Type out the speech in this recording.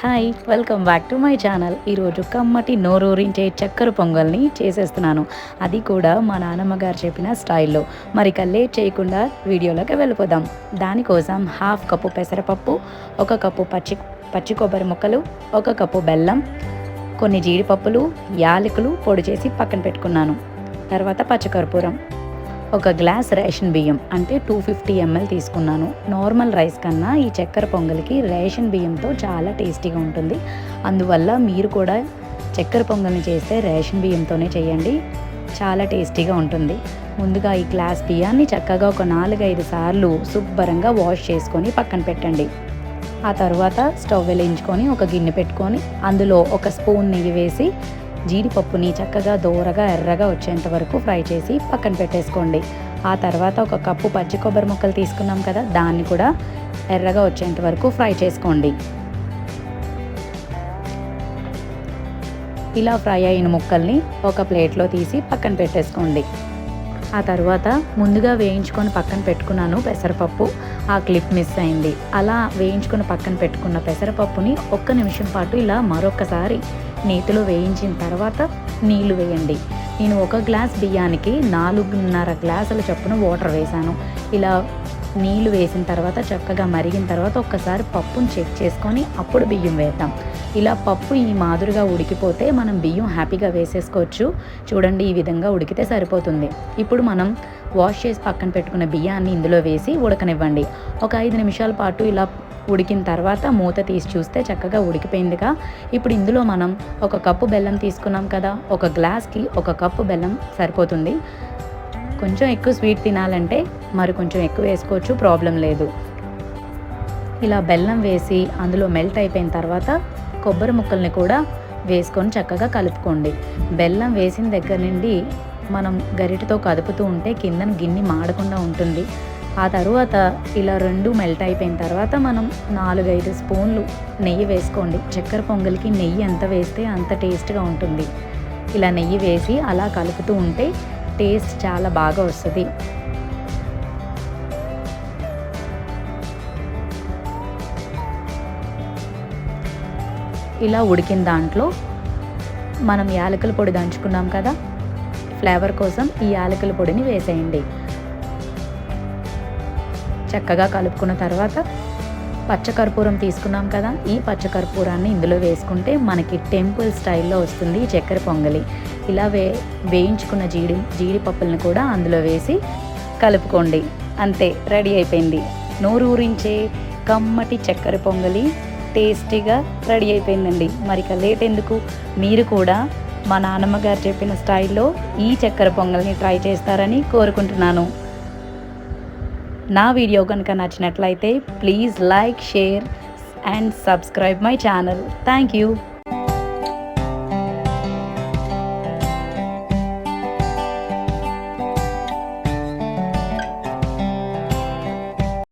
Hi welcome back to my channel ఈరోజు కమ్మటి నోరూరించే చక్కెర పొంగల్ని చేసేస్తున్నాను. అది కూడా మా నాన్నమ్మ గారు చెప్పిన స్టైల్లో. మరి ఇక లేట్ చేయకుండా వీడియోలోకి వెళ్ళిపోదాం. దానికోసం హాఫ్ కప్పు పెసరపప్పు ఒక కప్పు పచ్చి పచ్చి కొబ్బరి ముక్కలు ఒక కప్పు బెల్లం కొన్ని జీడిపప్పులు యాలకులు పొడి చేసి పక్కన పెట్టుకున్నాను. తర్వాత పచ్చకర్పూరం. ఒక గ్లాస్ రేషన్ బియ్యం అంటే టూ ఫిఫ్టీ ఎంఎల్ తీసుకున్నాను. నార్మల్ రైస్ కన్నా ఈ చక్కెర పొంగల్కి రేషన్ బియ్యంతో చాలా టేస్టీగా ఉంటుంది. అందువల్ల మీరు కూడా చక్కెర పొంగల్ని చేస్తే రేషన్ బియ్యంతోనే చేయండి. చాలా టేస్టీగా ఉంటుంది. ముందుగా ఈ గ్లాస్ బియ్యాన్ని చక్కగా ఒక నాలుగైదు సార్లు శుభ్రంగా వాష్ చేసుకొని పక్కన పెట్టండి. ఆ తర్వాత స్టవ్ వెలించుకొని ఒక గిన్నె పెట్టుకొని అందులో ఒక స్పూన్ నెయ్యి వేసి జీడిపప్పుని చక్కగా దోరగా ఎర్రగా వచ్చేంత వరకు ఫ్రై చేసి పక్కన పెట్టేసుకోండి. ఆ తర్వాత ఒక కప్పు పచ్చి కొబ్బరి ముక్కలు తీసుకున్నాం కదా దాన్ని కూడా ఎర్రగా వచ్చేంత వరకు ఫ్రై చేసుకోండి. ఇలా ఫ్రై అయిన ముక్కల్ని ఒక ప్లేట్లో తీసి పక్కన పెట్టేసుకోండి. ఆ తర్వాత ముందుగా వేయించుకొని పక్కన పెట్టుకున్నాను పెసరపప్పు. ఆ క్లిప్ మిస్ అయింది. అలా వేయించుకొని పక్కన పెట్టుకున్న పెసరపప్పుని ఒక్క నిమిషం పాటు ఇలా మరొకసారి నేతిలో వేయించిన తర్వాత నీళ్ళు వేయండి. నేను ఒక గ్లాస్ బియ్యానికి నాలుగున్నర గ్లాసుల చొప్పున వాటర్ వేశాను. ఇలా నీళ్ళు వేసిన తర్వాత చక్కగా మరిగిన తర్వాత ఒక్కసారి పప్పును చెక్ చేసుకొని అప్పుడు బియ్యం వేద్దాం. ఇలా పప్పు ఈ మాదిరిగా ఉడికిపోతే మనం బియ్యం హ్యాపీగా వేసేసుకోవచ్చు. చూడండి ఈ విధంగా ఉడికితే సరిపోతుంది. ఇప్పుడు మనం వాష్ చేసి పక్కన పెట్టుకున్న బియ్యాన్ని ఇందులో వేసి ఉడకనివ్వండి. ఒక ఐదు నిమిషాల పాటు ఇలా ఉడికిన తర్వాత మూత తీసి చూస్తే చక్కగా ఉడికిపోయిందిగా. ఇప్పుడు ఇందులో మనం ఒక కప్పు బెల్లం తీసుకున్నాం కదా ఒక గ్లాస్కి ఒక కప్పు బెల్లం సరిపోతుంది. కొంచెం ఎక్కువ స్వీట్ తినాలంటే మరి కొంచెం ఎక్కువ వేసుకోవచ్చు ప్రాబ్లం లేదు. ఇలా బెల్లం వేసి అందులో మెల్ట్ అయిపోయిన తర్వాత కొబ్బరి ముక్కల్ని కూడా వేసుకొని చక్కగా కలుపుకోండి. బెల్లం వేసిన దగ్గర నుండి మనం గరిటతో కదుపుతూ ఉంటే కిందన గిన్నె మాడకుండా ఉంటుంది. ఆ తర్వాత ఇలా రెండు మెల్ట్ అయిపోయిన తర్వాత మనం నాలుగైదు స్పూన్లు నెయ్యి వేసుకోండి. చక్కెర పొంగల్కి నెయ్యి ఎంత వేస్తే అంత టేస్ట్గా ఉంటుంది. ఇలా నెయ్యి వేసి అలా కలుపుతూ ఉంటే టేస్ట్ చాలా బాగా వస్తుంది. ఇలా ఉడికిన దాంట్లో మనం యాలకుల పొడి దంచుకున్నాం కదా ఫ్లేవర్ కోసం ఈ యాలకుల పొడిని వేసేయండి. చక్కగా కలుపుకున్న తర్వాత పచ్చకర్పూరం తీసుకున్నాం కదా ఈ పచ్చకర్పూరాన్ని ఇందులో వేసుకుంటే మనకి టెంపుల్ స్టైల్లో వస్తుంది ఈ చక్కెర పొంగలి. ఇలా వే వేయించుకున్న జీడి జీడిపప్పులను కూడా అందులో వేసి కలుపుకోండి. అంతే రెడీ అయిపోయింది. నోరు ఊరించే కమ్మటి చక్కెర పొంగలి. టేస్టీగా రెడీ అయిపోయిందండి. మరి ఇక లేట్ ఎందుకు? మీరు కూడా మా నాన్నమ్మ గారు చెప్పిన స్టైల్లో ఈ చక్కెర పొంగల్ని ట్రై చేస్తారని కోరుకుంటున్నాను. నా వీడియో కనుక నచ్చినట్లయితే please like share and subscribe my channel. Thank you.